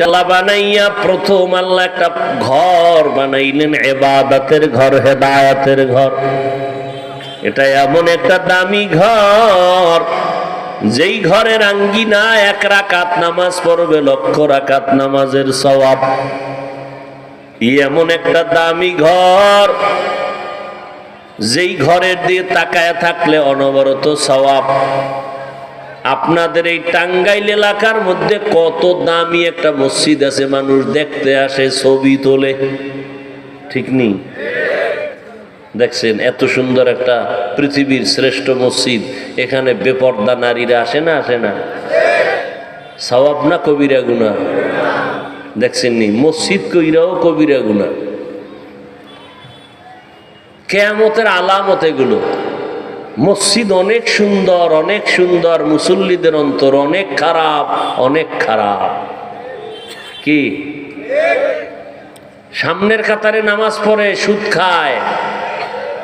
তেলা বানাইয়া প্রথম আল্লাহ একটা ঘর বানাইলেন, এবাদাতের ঘর, হেদায়াতের ঘর। এটা এমন একটা দামি ঘর, যেই ঘরের আঙ্গিনা এক রাকাত নামাজ পড়বে, লক্ষ রাকাত নামাজের ই এমন একটা দামি ঘর, যেই ঘরের দিয়ে তাকায় থাকলে অনবরত সওয়াব। আপনাদের এই টাঙ্গাইল এলাকার মধ্যে কত দামি একটা মসজিদ আছে, মানুষ দেখতে আসে, ছবি তোলে। ঠিক নেই দেখছেন, এত সুন্দর একটা পৃথিবীর শ্রেষ্ঠ মসজিদ। এখানে বেপর্দা নারীরা আসে না আসে না? সওয়াব না কবিরা গুনা দেখছেন নি? মসজিদ কইরাও কবিরা গুনা কেয়ামতের আলামত এগুলো। মসজিদ অনেক সুন্দর অনেক সুন্দর, মুসল্লিদের অন্তর অনেক খারাপ অনেক খারাপ। কি? সামনের কাতারে নামাজ পড়ে, সুদ খায়।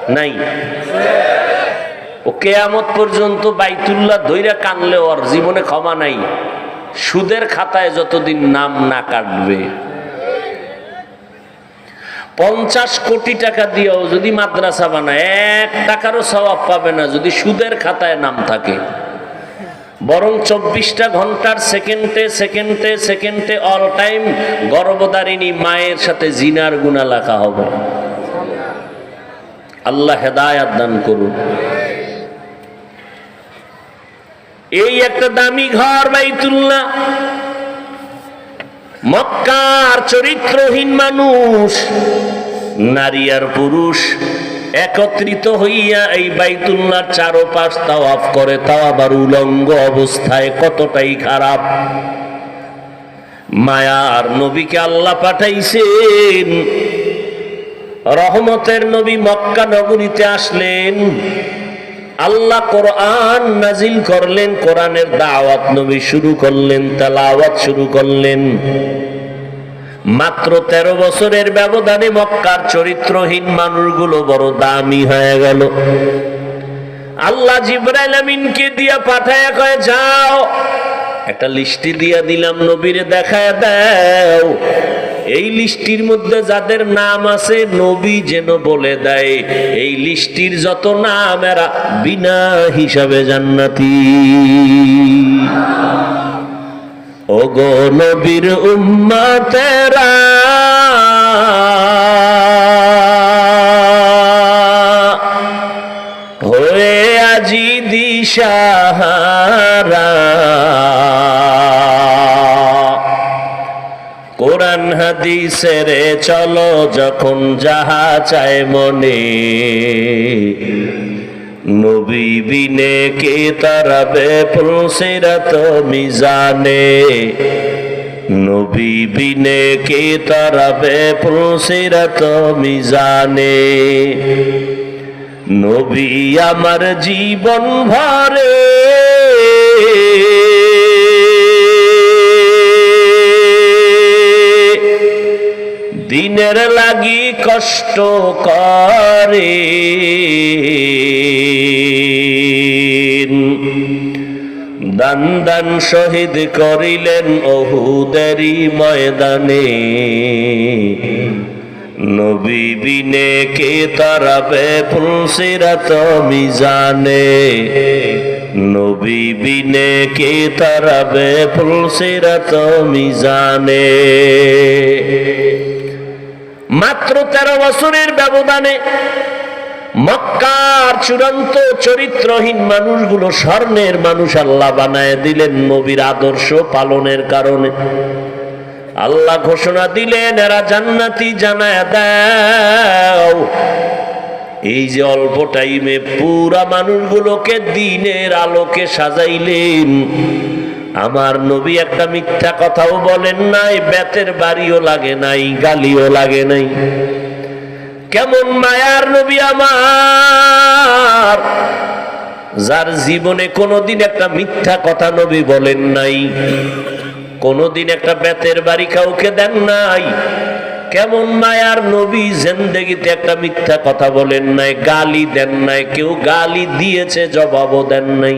নাই। ও কেয়ামত পর্যন্ত বাইতুল্লাহ ধৈরা কানলে ওর জীবনে ক্ষমা নাই। সুদের খাতায় যতদিন নাম না কাটবে। পঞ্চাশ কোটি টাকা দিয়েও যদি মাদ্রাসা বানায়, এক টাকারও সবাব পাবে না যদি সুদের খাতায় নাম থাকে। বরং চব্বিশটা ঘণ্টার সেকেন্ডে সেকেন্ডে সেকেন্ডে অল টাইম গর্ভদারিণী মায়ের সাথে জিনার গুণা লেখা হবে। আল্লাহ হেদায়াত দান করুন। এই একটা দামি ঘর, বাইতুল্লাহ। মক্কার চরিত্রহীন মানুষ, নারী আর পুরুষ একত্রিত হইয়া এই বাইতুল্লার চারোপাশ তাওয়াফ করে, তাও আবার উলঙ্গ অবস্থায় কতটাই খারাপ। মায়ার নবীকে আল্লাহ পাঠাইছেন। রহমতের নবী মক্কা নগরীতে আসলেন। আল্লাহ কোরআন নাজিল করলেন, কোরআনের দাওয়াত নবী শুরু করলেন, তেলাওয়াত শুরু করলেন। মাত্র তেরো বছরের ব্যবধানে মক্কার চরিত্রহীন মানুষগুলো বড় দামি হয়ে গেল। আল্লাহ জিব্রাইল আমিনকে দিয়া পাঠায় কয়, যাও। একটা লিস্টি দিয়া দিলাম, নবীরে দেখায় দাও। এই লিস্টির মধ্যে যাদের নাম আছে নবী যেন বলে দেয়, এই লিস্টির যত নাম এরা বিনা হিসাবে জান্নাতি। ও গো নবীর উম্মাতেরা, হয়ে আজি দিশাহারা কোরআন হাদিসের চলো যখন যাহা চায় মনে। নবী বিনে কে তারাবে পুলসিরাত মিজানে। নবী বিনে কে তারাবে পুলসিরাত মিজানে। নবী আমার জীবন ভরে। দিনের লাগি কষ্ট করে। দান দান শহীদ করিলেন অহুদেরি ময়দানে। নবী বিনে কে তারাবে ফুলসিরাত মিজানে। নবী বিনে কে তারা তারাবে ফুলসিরাত মিজানে। মাত্র তেরো বছরের ব্যবধানে মক্কার চূড়ান্ত চরিত্রহীন মানুষগুলো স্বর্ণের মানুষ আল্লাহ বানায় দিলেন নবীর আদর্শ পালনের কারণে। আল্লাহ ঘোষণা দিলেন, এরা জান্নাতি জানায় দাও। এই যে অল্প টাইমে পুরা মানুষগুলোকে দিনের আলোকে সাজাইলেন। আমার নবী একটা মিথ্যা কথাও বলেন নাই, বেতের বাড়িও লাগে নাই, গালিও লাগে নাই। কেমন মায়ার নবী আমার, যার জীবনে কোনোদিন একটা মিথ্যা কথা নবী বলেন নাই, কোনোদিন একটা বেতের বাড়ি কাউকে দেন নাই। কেমন মায়ার নবী জেন্দেগিতে একটা মিথ্যা কথা বলেন নাই, গালি দেন নাই, কেউ গালি দিয়েছে, জবাবও দেন নাই।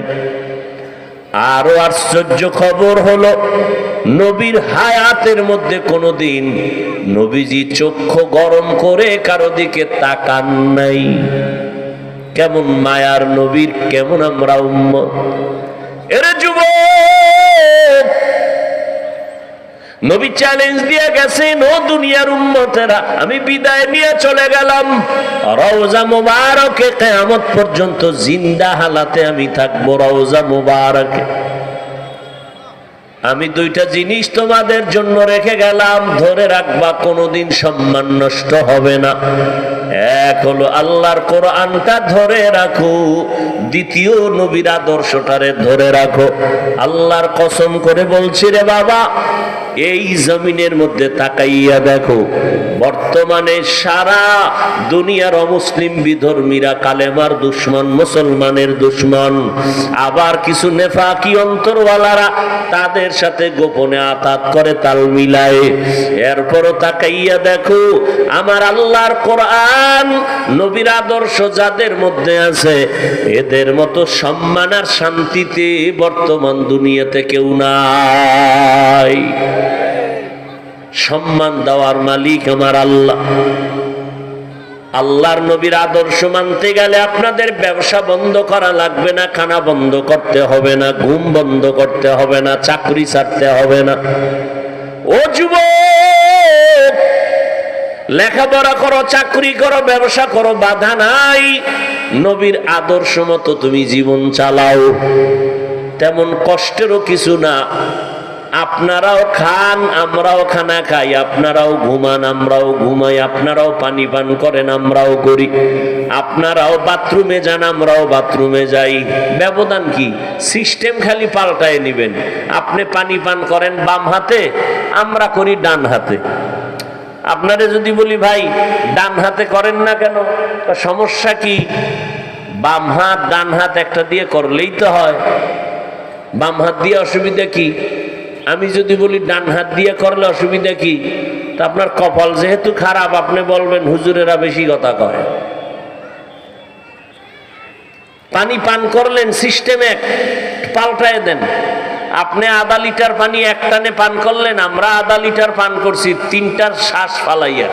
আরও আশ্চর্য খবর হলো, নবীর হায়াতের মধ্যে কোনোদিন নবীজি চক্ষু গরম করে কারও দিকে তাকান নাই। কেমন মায়ার নবীর, কেমন আমরা উম্মত। এরে নবী চ্যালেঞ্জ দিয়ে গেছেন, ও দুনিয়ার উম্মতেরা, আমি বিদায় নিয়ে চলে গেলাম। রওজা মুবারকে কিয়ামত পর্যন্ত জিন্দা হালাতে আমি থাকব রওজা মুবারকে। আমি দুইটা জিনিস তোমাদের জন্য রেখে গেলাম, ধরে রাখবা, কোনোদিন সম্মান নষ্ট হবে না। এক হলো আল্লাহর কোরআনটা ধরে রাখো, দ্বিতীয় নবীর আদর্শটারে ধরে রাখো। আল্লাহর কসম করে বলছি রে বাবা, এই জমিনের মধ্যে তাকাইয়া দেখো, বর্তমানে সারা দুনিয়ার অমুসলিম বিধর্মীরা কালেমার দুশ্মন, মুসলমানের দুশ্মন, আবার কিছু নেফাকি অন্তরওয়ালারা তাদের সাথে গোপনে আতাত করে তাল মিলায়। এরপরও তাকাইয়া দেখো, আমার আল্লাহর কোরআন নবীর আদর্শ যাদের মধ্যে আছে, এদের মতো সম্মান আর শান্তিতে বর্তমান দুনিয়াতে কেউ নাই। সম্মান দেওয়ার মালিক আমার আল্লাহ। আল্লাহর নবীর আদর্শ মানতে গেলে আপনাদের ব্যবসা বন্ধ করা লাগবে না, খানা বন্ধ করতে হবে না, ঘুম বন্ধ করতে হবে না, চাকরি ছাড়তে হবে না। ও যুব লেখাপড়া করো, চাকরি করো, ব্যবসা করো, বাধা নাই। নবীর আদর্শ মতো তুমি জীবন চালাও। তেমন কষ্টেরও কিছু না। আপনারাও খান, আমরাও খানা খাই, আপনারাও ঘুমান, আমরাও ঘুমাই, আপনারাও পানি পান করেন, আমরাও করি। আপনারাও বাথরুমে যান, আমরাও বাথরুমে যাই। ব্যবধান কি? সিস্টেম খালি পাল্টায় নিবেন। আপনি পানি পান করেন বাম হাতে, আমরা করি ডান হাতে। আপনারে যদি বলি, ভাই, ডান হাতে করেন না কেন? সমস্যা কি? বাম হাত, ডান হাত একটা দিয়ে করলেই তো হয়। বাম হাত দিয়ে অসুবিধা কি? আমি যদি বলি, ডান হাত দিয়ে করলে অসুবিধা কি? তা আপনার কপাল যেহেতু খারাপ, আপনি বলবেন, হুজুরেরা বেশি কথা কয়। পানি পান করলেন, সিস্টেম এক, পাল্টায় দেন। আপনি আধা লিটার পানি এক টানে পান করলেন, আমরা আধা লিটার পান করছি, তিনটার শ্বাস ফালাইয়া।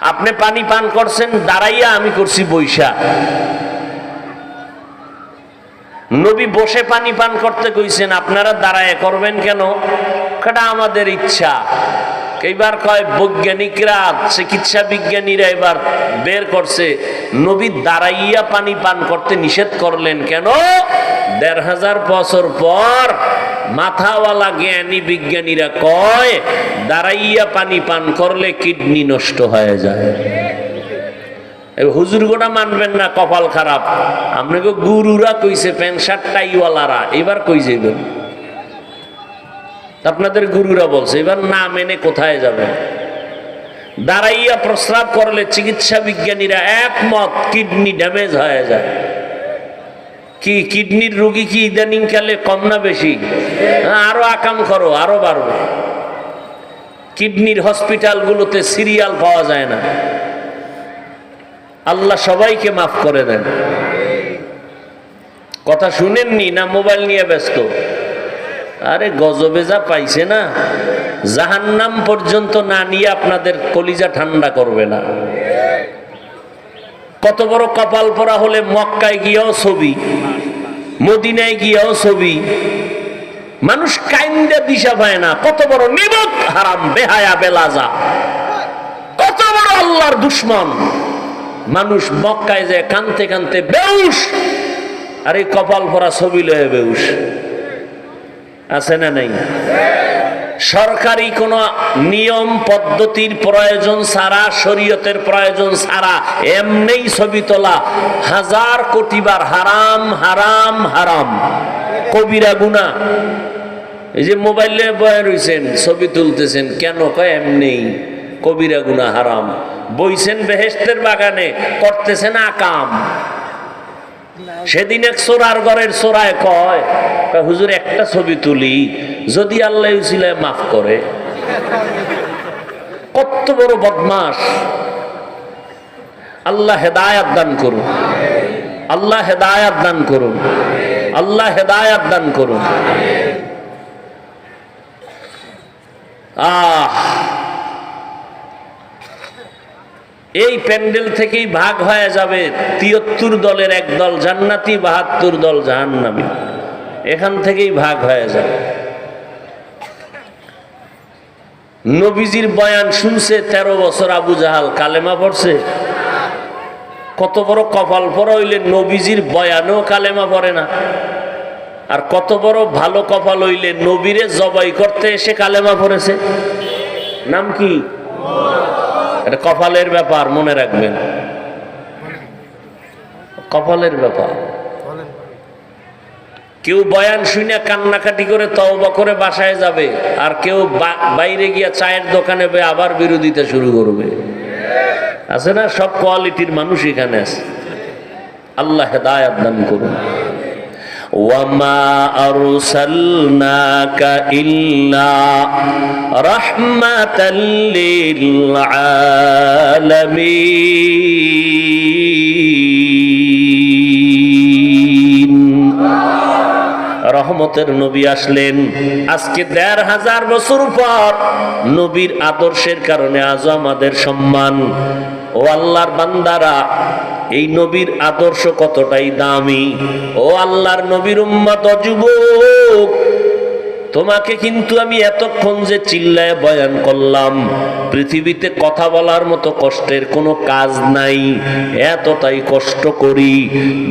আপনি পানি পান করছেন, দাঁড়াইয়া আমি করছি বৈশা। নবী বসে পানি পান করতে কইছেন, আপনারা দাঁড়ায় করবেন কেন? সেটা আমাদের ইচ্ছা। এইবার কয় বৈজ্ঞানিকরা, চিকিৎসা বিজ্ঞানীরা এবার বের করছে। নবী দাঁড়াইয়া পানি পান করতে নিষেধ করলেন কেন? দেড় হাজার বছর পর মাথাওয়ালা জ্ঞানী বিজ্ঞানীরা কয়, দাঁড়াইয়া পানি পান করলে কিডনি নষ্ট হয়ে যায়। হুজুর গোটা মানবেন না, কপাল খারাপ। আপনাকে গুরুরা কইছে, প্যান্ট শার্ট টাইওয়ালারা, এবার কই যাবেন আপনাদের গুরুরা বলছে, এবার না মেনে কোথায় যাবেন? দাঁড়াইয়া প্রস্রাব করলে চিকিৎসা বিজ্ঞানীরা একমত, কিডনি ড্যামেজ হয়ে যায়। কি, কিডনির রোগী কি ইদানিং কালে কম না বেশি? আরও আকাম করো, আরও বাড়বে। কিডনির হসপিটালগুলোতে সিরিয়াল পাওয়া যায় না। আল্লাহ সবাইকে মাফ করে দেন। কথা শুনেননি না মোবাইল নিয়ে ব্যস্ত? আরে গজবে যা পাইছে না, জাহান্নাম পর্যন্ত না নিয়ে আপনাদের কলিজা ঠান্ডা করবে না। কত বড় কপাল পরা হলে মক্কায় গিয়েও ছবি, মদিনায় গিয়েও ছবি। মানুষ কাইন্দা দিশা পায় না, কত বড় নিবত হারাম, বেহায়া, বেলাজা। কত বড় আল্লাহর দুশ্মন। মানুষ মক্কায় যায় কানতে কানতে বেউস আর এই কপাল পরা ছবি লয়ে বেউস আছে না নাই? সরকারি কোন নিয়ম, পদ্ধতির প্রয়োজন ছাড়া, শরীয়তের প্রয়োজন ছাড়া এমনি ছবি তোলা হাজার কোটিবার হারাম হারাম হারাম। কবিরা গুনা এই যে মোবাইলে বয়ে রয়েছেন ছবি তুলতেছেন, কেন কয় এমনি কবিরা গুনা হারাম। বইছেন বেহেস্তের বাগানে, করতেছেন আকাম। সেদিন এক সোরার ঘরের সোরায় কয় হুজুর, একটা ছবি তুলি, যদি আল্লাহ উসিলায় মাফ করে। কত বড় বদমাস আল্লাহ হেদায়াত দান করুন। আল্লাহ হেদায়াত দান করুন। আল্লাহ হেদায়াত দান করুন। আহ! এই প্যান্ডেল থেকেই ভাগ হয়ে যাবে তিয়াত্তর দলের এক দল জান্নাতি, বাহাত্তর দল জাহান্নামী। এখান থেকেই ভাগ হয়ে যাবে। নবীজির বয়ান শুনছে, তেরো বছর আবু জাহাল কালেমা পড়ছে। কত বড় কপাল পরা হইলে নবীজির বয়ানও কালেমা পড়ে না। আর কত বড় ভালো কপাল হইলে নবীরে জবাই করতে এসে কালেমা পড়েছে। নাম কি? এটা কপালের ব্যাপার মনে রাখবেন। কপালের ব্যাপার। কেউ বয়ান শুনে কান্নাকাটি করে তওবা করে বাসায় যাবে আর কেউ বাইরে গিয়া চায়ের দোকানে আবার বিরোধিতা শুরু করবে। আছে না? সব কোয়ালিটির মানুষ এখানে আছে। আল্লাহ হেদায়াত দান করুন। ওয়ামা রহমতের নবী আসলেন। আজকে দেড় হাজার বছর পর নবীর আদর্শের কারণে আজও আমাদের সম্মান। ও আল্লাহর বান্দারা এই নবীর আদর্শ কতটাই দামি? ও আল্লাহর নবীর উম্মত যুবক তোমাকে কিন্তু আমি এতক্ষণ যে চিল্লায় বয়ান করলাম, পৃথিবীতে কথা বলার মতো কষ্টের কোনো কাজ নাই, এতটাই কষ্ট করি,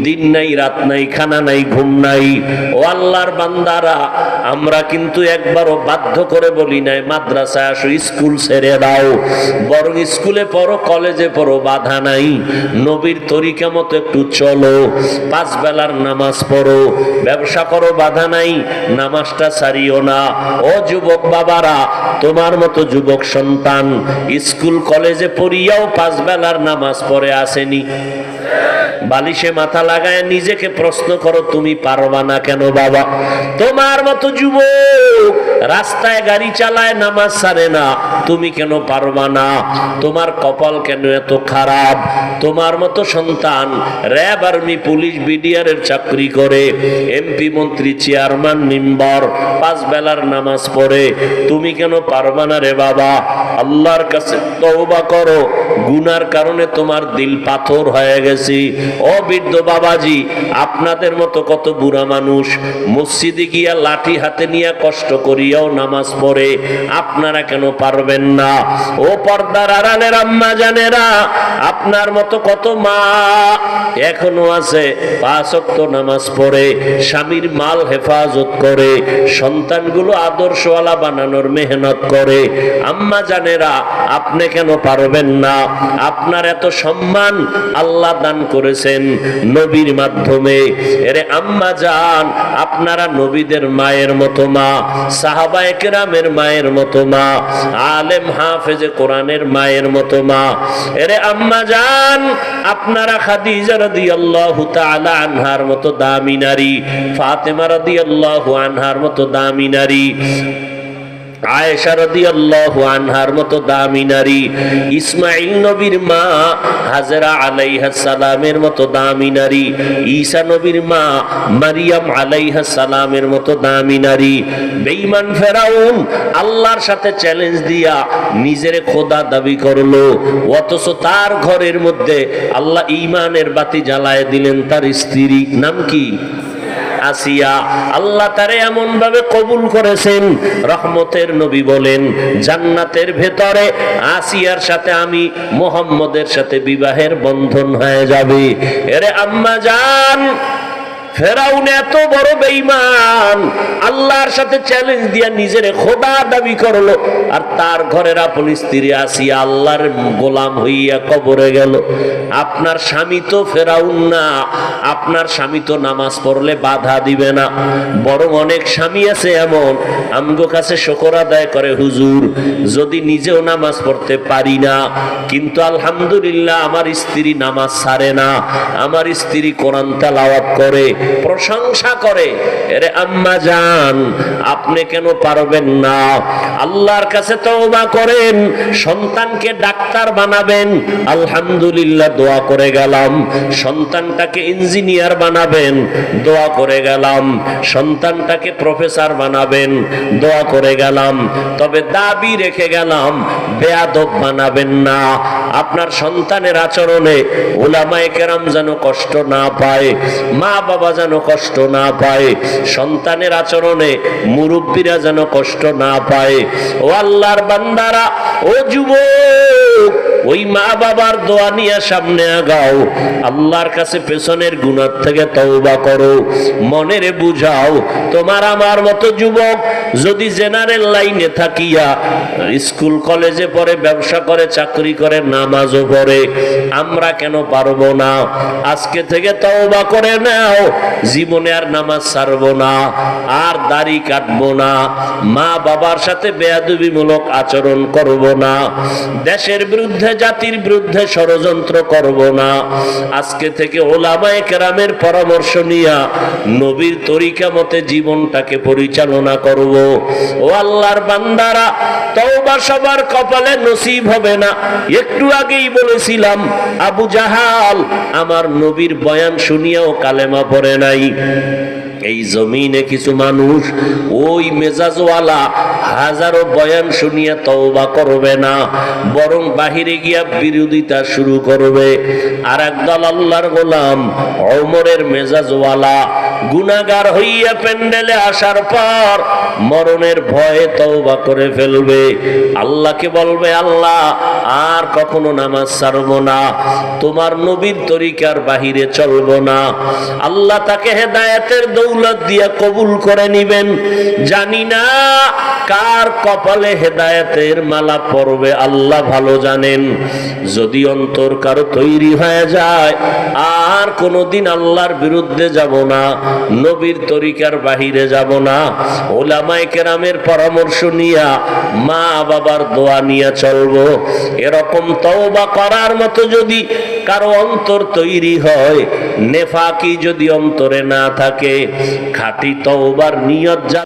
দিন নাই, রাত নাই, খানা নাই, ঘুম নাই। ও আল্লাহর বান্দারা, আমরা কিন্তু একবারও বাধ্য করে বলি নাই, মাদ্রাসায় আসো, স্কুল ছেড়ে দাও, বরং স্কুলে পড়ো, কলেজে পড়ো, বাধা নাই। নবীর তরিকা মতো একটু চলো পাঁচ বেলার নামাজ পড়ো, ব্যবসা করো, বাধা নাই, নামাজটা ছাড়িও। না। ও যুবক বাবারা, তোমার মতো যুবক সন্তান স্কুল কলেজে পড়িয়াও পাঁচ বেলার নামাজ পড়ে আসেনি। বালিশে মাথা লাগায় নিজেকে প্রশ্ন করো, তুমি পারবা না? কেন বাবা? তোমার মতো যুবক রাস্তায় গাড়ি চালায়, নামাজ সারে না। তুমি কেন পারবা না? তোমার কপাল কেন এত খারাপ? তোমার মতো সন্তান র্যাব, আর্মি, পুলিশ বিডিআরের চাকরি করে। এমপি, মন্ত্রী, চেয়ারম্যান, মেম্বার, পাঁচ বেলার নামাজ পড়ে। তুমি কেন পারবা না রে বাবা? আল্লাহর কাছে তওবা করো। গুনার কারণে তোমার দিল পাথর হয়ে গেছে। ও বৃদ্ধ বাবাজি, আপনাদের মতো কত বুড়া মানুষ। মসজিদে গিয়া লাঠি হাতে নিয়ে কষ্ট করিয়াও নামাজ পড়ে, আপনারা কেন পারবেন না? ও পর্দার আড়ালের আম্মা জানেরা, আপনার মতো কত মা এখনও আছে, পাঁচ ওয়াক্ত নামাজ পড়ে, স্বামীর মাল হেফাজত করে, সন্তানগুলো আদর্শওয়ালা বানানোর মেহনত করে। আম্মা জানেরা, আপনি কেন পারবেন না? আপনার এত সম্মান আল্লাহ দান করেছেন নবীর মাধ্যমে। এরে আম্মা জান, আপনারা নবীদের মায়ের মতো মা, সাহাবায়ে কেরামের মায়ের মতো মা, আলেম হাফেজে কোরআনের মায়ের মতো মা। এরে আম্মা জান, আপনারা খাদিজা রাদিয়াল্লাহু তাআলা আনহার মতো দামি নারী, ফাতেমা রাদিয়াল্লাহু আনহার মতো দামি নারী। আয়েশা রাদিয়াল্লাহু আনহার মতো দামি নারী। নবীর মা সালামের মতো দামি নারী। ঈসা নবীর মা মারিয়াম সালামের মতো দামি নারী। বেঈমান ফেরাউন আল্লাহর সাথে চ্যালেঞ্জ দিয়া নিজের খোদা দাবি করল। অথচ তার ঘরের মধ্যে আল্লাহ ঈমানের বাতি জ্বালায় দিলেন তার স্ত্রী। নাম কি? আসিয়া আল্লাহ তারে এমন ভাবে কবুল করেছেন, রহমতের নবী বলেন, জান্নাতের ভেতরে আসিয়ার সাথে আমি মোহাম্মদের সাথে বিবাহের বন্ধন হয়ে যাবে। এরে আম্মা জান ফেরাউন এত বড় বেঈমান, আল্লাহর সাথে চ্যালেঞ্জ দিয়া নিজের খোদা দাবি করল, আর তার ঘরের আপন স্ত্রী আসিয়া আল্লাহর গোলাম হইয়া কবরে গেল। আপনার স্বামী তো ফেরাউন না, আপনার স্বামী তো নামাজ পড়লে বাধা দিবে না। বরং অনেক স্বামী আছে এমন, আমগো কাছে শকর আদায় করে, হুজুর, যদি নিজেও নামাজ পড়তে পারি না, কিন্তু আলহামদুলিল্লাহ আমার স্ত্রী নামাজ ছাড়ে না, আমার স্ত্রী কোরআন তালাওয়াত করে প্রশংসা করে। এরে আম্মা জান, আপনি কেন পারবেন না? আল্লাহর কাছে তওবা করেন, সন্তানকে ডাক্তার বানাবেন। আলহামদুলিল্লাহ, দোয়া করে গেলাম। সন্তানটাকে ইঞ্জিনিয়ার বানাবেন, দোয়া করে গেলাম। সন্তানটাকে প্রফেসর বানাবেন, দোয়া করে গেলাম। তবে দাবি রেখে গেলাম, বেয়াদব বানাবেন না। আপনার সন্তানের আচরণে ওলামায়ে কেরাম যেন কষ্ট না পায়। মা বাবা যেন কষ্ট না পায়। সন্তানের আচরণে মুরব্বীরা যেন কষ্ট না পায়। ও আল্লাহর বান্দারা, ও যুবক, ওই মা বাবার দোয়া নিয়ে সামনে আগাও। আল্লাহর কাছে পেছনের গুণার থেকে তওবা করো। মনেরে বুঝাও, তোমার আমার মতো যুবক যদি জেনারেল লাইনে থাকিয়া স্কুল, কলেজে পড়ে, ব্যবসা করে, চাকরি করে, নামাজও পড়ে, আমরা কেন পারব না? আজকে থেকে তওবা করে নাও। জীবনে আর নামাজ ছাড়বো না, আর দাড়ি কাটবো না, মা বাবার সাথে বেয়াদবিমূলক আচরণ করব না, দেশের বিরুদ্ধে, জাতির বিরুদ্ধে ষড়যন্ত্র করব না। আজকে থেকে ওলামায়ে কেরামের পরামর্শ নিয়া নবীর তরিকা মতে জীবনটাকে পরিচালনা করব। ও আল্লাহর বান্দারা, তওবা সবার কপালে নসিব হবে না। একটু আগেই বলেছিলাম, আবু জাহাল, আমার নবীর বয়ান শুনিয়াও কালেমা পড়ে নাই এই জমিনে কিছু মানুষ ওই মেজাজওয়ালা হাজারো বয়ান শুনিয়া তওবা করবে না, বরং বাহিরে গিয়া বিরোধিতা শুরু করবে। আর একদল আল্লাহর গোলাম অমরের মেজাজওয়ালা গুনাগার হইয়া প্যান্ডেলে আসার পর মরণের ভয়ে তওবা করে ফেলবে। আল্লাহকে বলবে, আল্লাহ, আর কখনো নামাজ ছাড়ব না, তোমার নবীর তরিকার বাহিরে চলবো না। আল্লাহ তাকে হেদায়েতের দৌলত দিয়া কবুল করে নিবেন। জানি না কার কপালে হেদায়েতের মালা পড়বে, আল্লাহ ভালো জানেন। যদি অন্তর কারও তৈরি হয়ে যায়, আর কোনোদিন আল্লাহর বিরুদ্ধে যাব না, নবীর তরিকার বাহিরে যাব না। ওলামায়ে কেরামের পরামর্শ নিয়া মা বাবার দোয়া নিয়ে চলবো। এরকম তওবা করার মতো যদি কারও অন্তর তৈরি হয়, নেফাকি যদি অন্তরে না থাকে খাঁটি তওবার নিয়ত